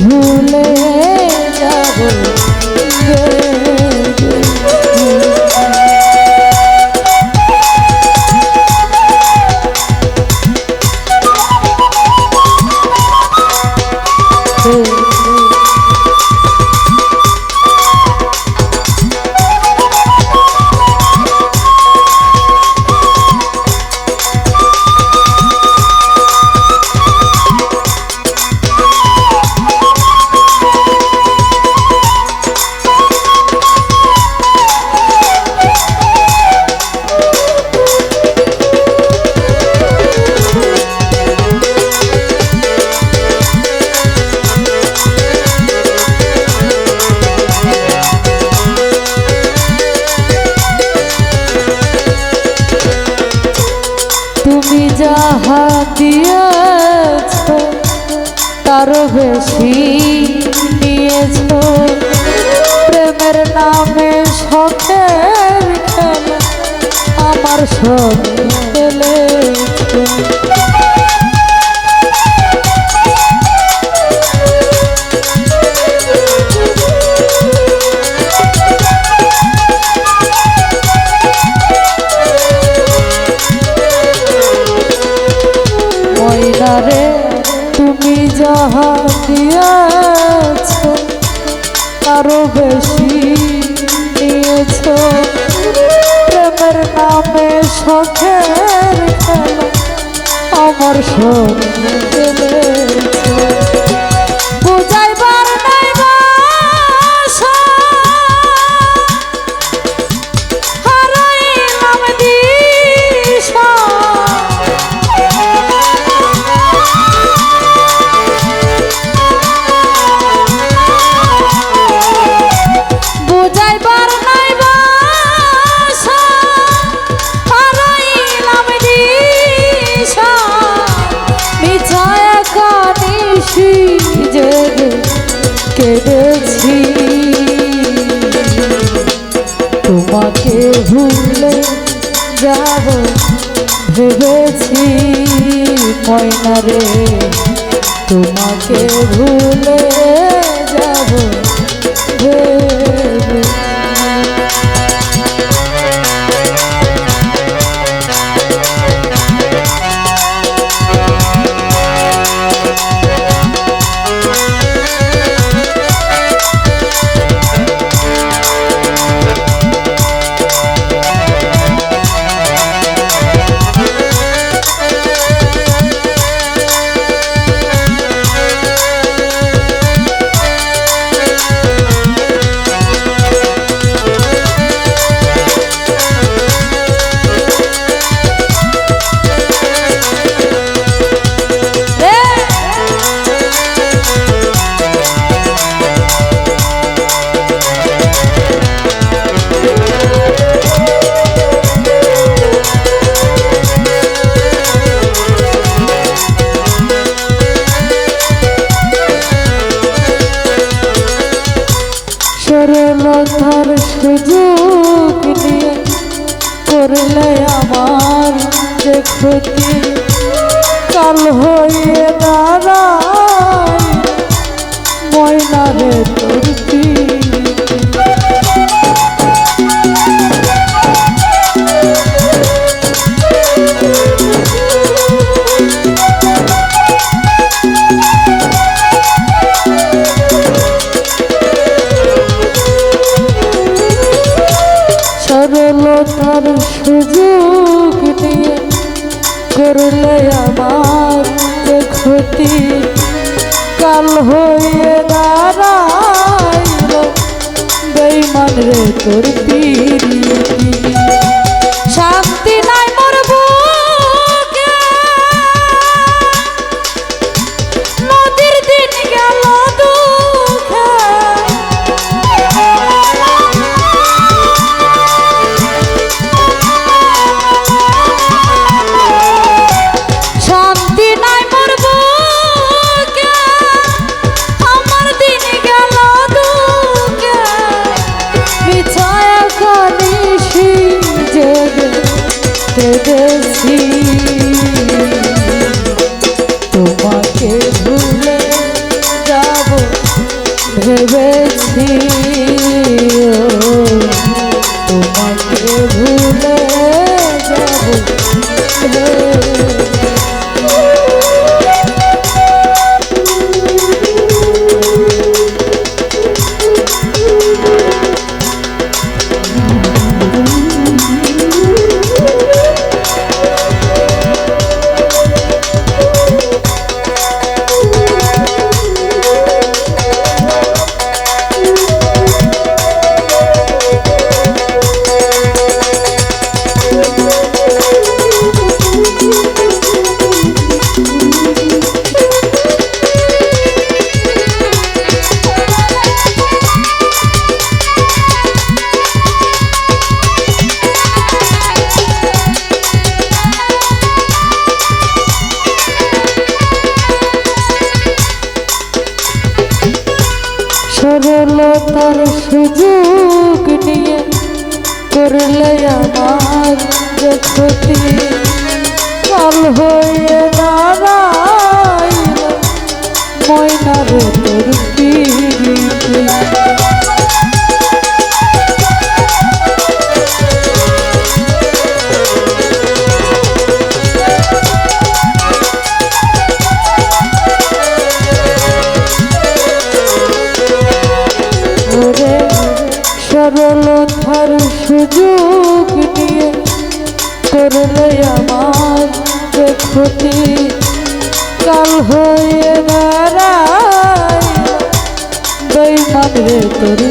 ভুলে যাব। see নামে সখের খেলা আমার সঙ্গে ভেবেছি কয়না রে। তোমাকে ভুলে যাব। कर ले देखती कल हो दादा шурик. सी সরলতার সুযোগ নিয়ে করলে আমার ক্ষতি কাল হয়ে দাঁড়াইল ময়নার তোর পিড়িতে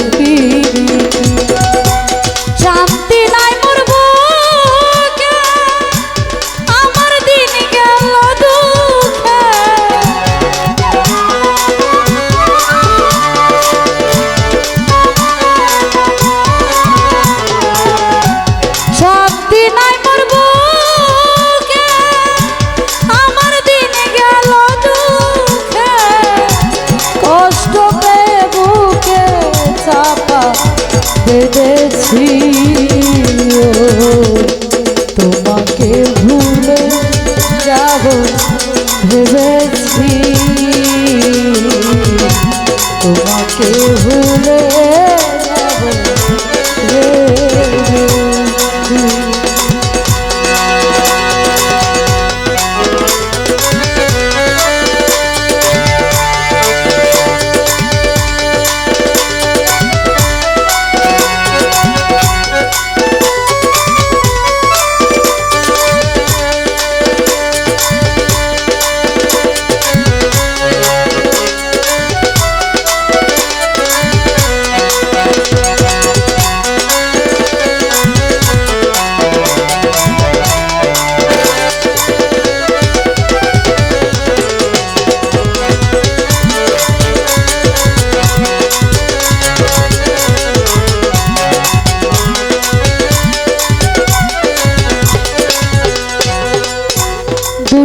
ouvir.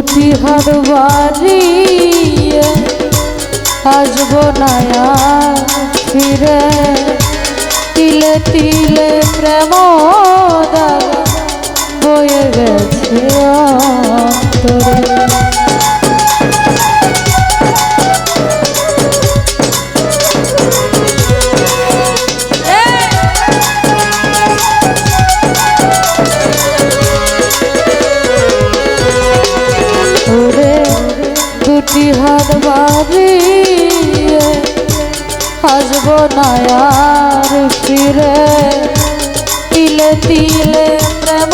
দুটি হাত বাড়িয়ে আসব নায়া ফিরে তিলে তিলে প্রেমা আসব না আর ফিরে তিলে তিলে প্রেম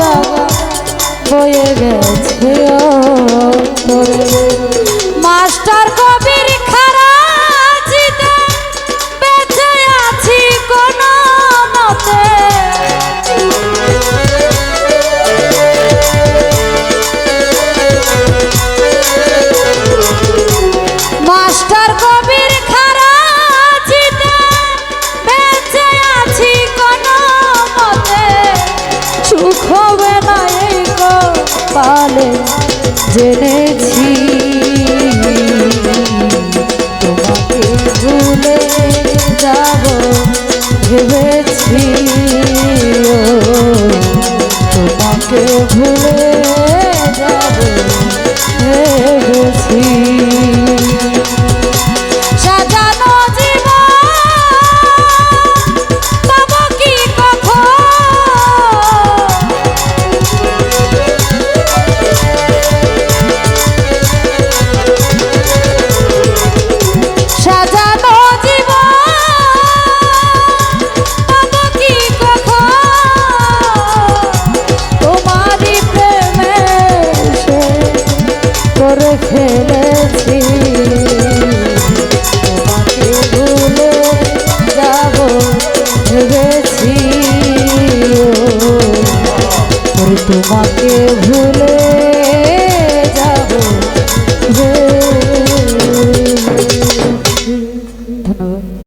দাগা বয়ে গেছে।